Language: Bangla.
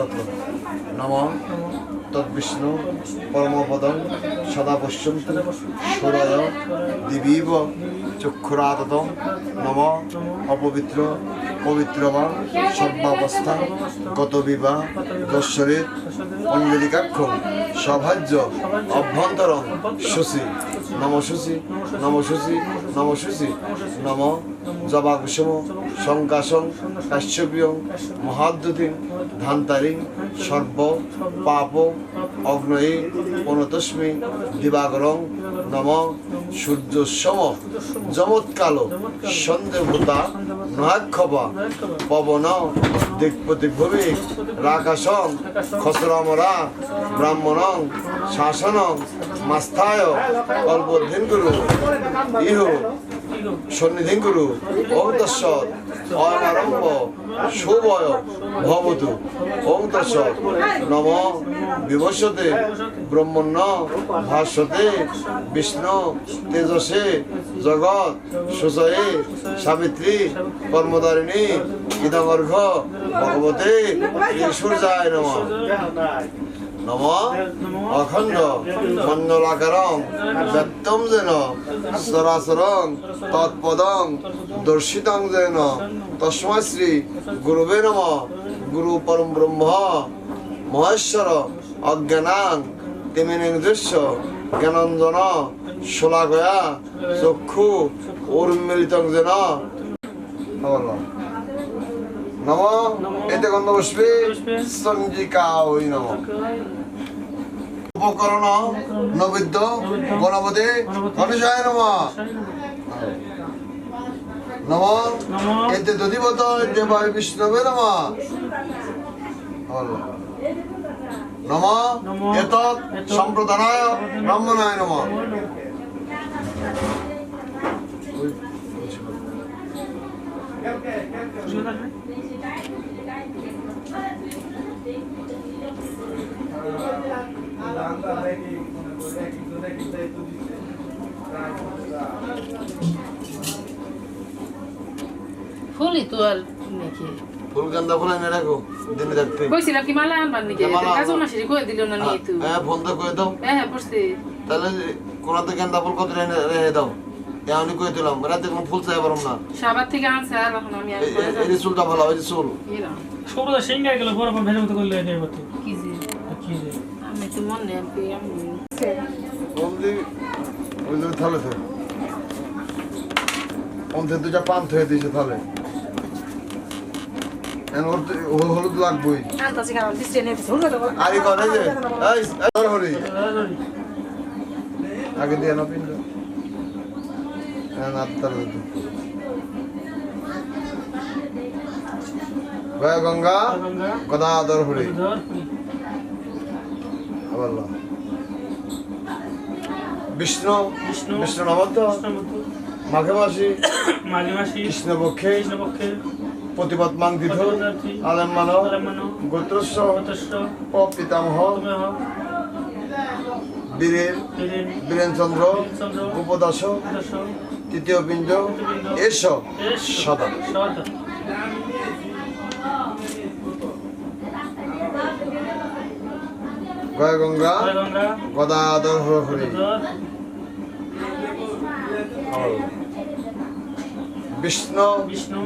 মন্ত্রত্ব নম তদ্বিষ্ণু পরমপদম সদা পশ্যন্তু সুরয় দিবীব চক্ষুরাততম নম অপবিত্র পবিত্র বা সর্বাবস্থা গত বিবাহ দশ্বরিত অঞ্জলিকাক্ষ সভাজ্য অভ্যন্তরম শুচি নম শুচি নম শুচি নম শুচি নম জবাকুসুম, শঙ্কাসং, কাশ্যপিয়ং মহাদ্যুতিং ধান্তারিং, সর্ব, পাপ, অগ্নয়ী, পনতস্মি দিবাগরং নম সূর্যসম যমৎকাল, সন্দেহভূতা নহাক্ষপা পবন দিকপতিভূমি রাকাশং খসরামরা, ব্রাহ্মণং, শাসনং, মাস্থায় কল্পধিন ইহু সন্নিধিং গুরু অয়মারম্ভ শুভয়, ভবতু। তৎসৎ নম বিভস্যতে ব্রহ্মণ্য, ভাস্যতে, বিষ্ণু, তেজসে, জগৎ সুচয়ে সাবিত্রী, কর্মদারিণী ইদমর্ঘ ভগবতে সূর্যায় নম। নম অখণ্ড মণ্ডলাকারং ব্যক্তম যেন সরাসরং তৎপদং দর্শিতং যেন তস্মাৎ শ্রী গুরুবে নম গুরু পরম ব্রহ্ম মহেশ্বর অজ্ঞানাং তিমিনির্দৃশ্য জ্ঞানঞ্জন শোলাগয়া চক্ষু উর্মিলিতং যেন নম এতে গন্ধ সঞ্জিকা ওই নম। উপকরণ নৈবেদ্য গণপতি গণেশায় নম। নম। এতে দধিবত দেবায় বিষ্ণবে নম। নম। এত সম্প্রদানায় ব্রাহ্মণায় নম। ফুলই তো আর নাকি? ফুল গান্দা ফুল এনে রাখো দিনে থাকতে কইছিলাম কি মালা আনবার নাকি? কাজল আনব। মাসির কই দিল না নিয়ে তুই হ্যাঁ ফোন তো করে দাও। হ্যাঁ হ্যাঁ পড়ছি তাহলে কোনাতে গেন্দা ফুল কত রেনে রেহে দাও। এমনি কই দিলাম রাতে কোনো ফুল চাই পারম না। সাবার থেকে আনছে আর এখন আমি আর এই- এই-। চুলটা ভালো ওই চুল। এরা, সিঙ্গার গেল বড় ভেজে মতো করলে এনে মতো কি যে? কি রে মনে তো অন্তে দুটা দিয়েছে ও হলুদ লাগবই হরি আগে দিয়ে না পিন হ্যাঁ না তার গয়া গঙ্গা গদাধর হরি ল। বিষ্ণু বিষ্ণু বিষ্ণু নবত মাঘে মাসি মাঘী মাসি কৃষ্ণপক্ষে কৃষ্ণপক্ষে প্রতিপদ মাংদিত প্রতিপদার্থী, আলেম মানব আলেম্মানো, গোত্রস্ব ও পিতামহ তুমেহ, বীরের বীরেন, বীরেন চন্দ্র বীরেনচন্দ্র, উপদাস তৃতীয় পিণ্ড এসব সদা সদা। গয় গঙ্গা গদাধর হরি। বিষ্ণু। বিষ্ণু।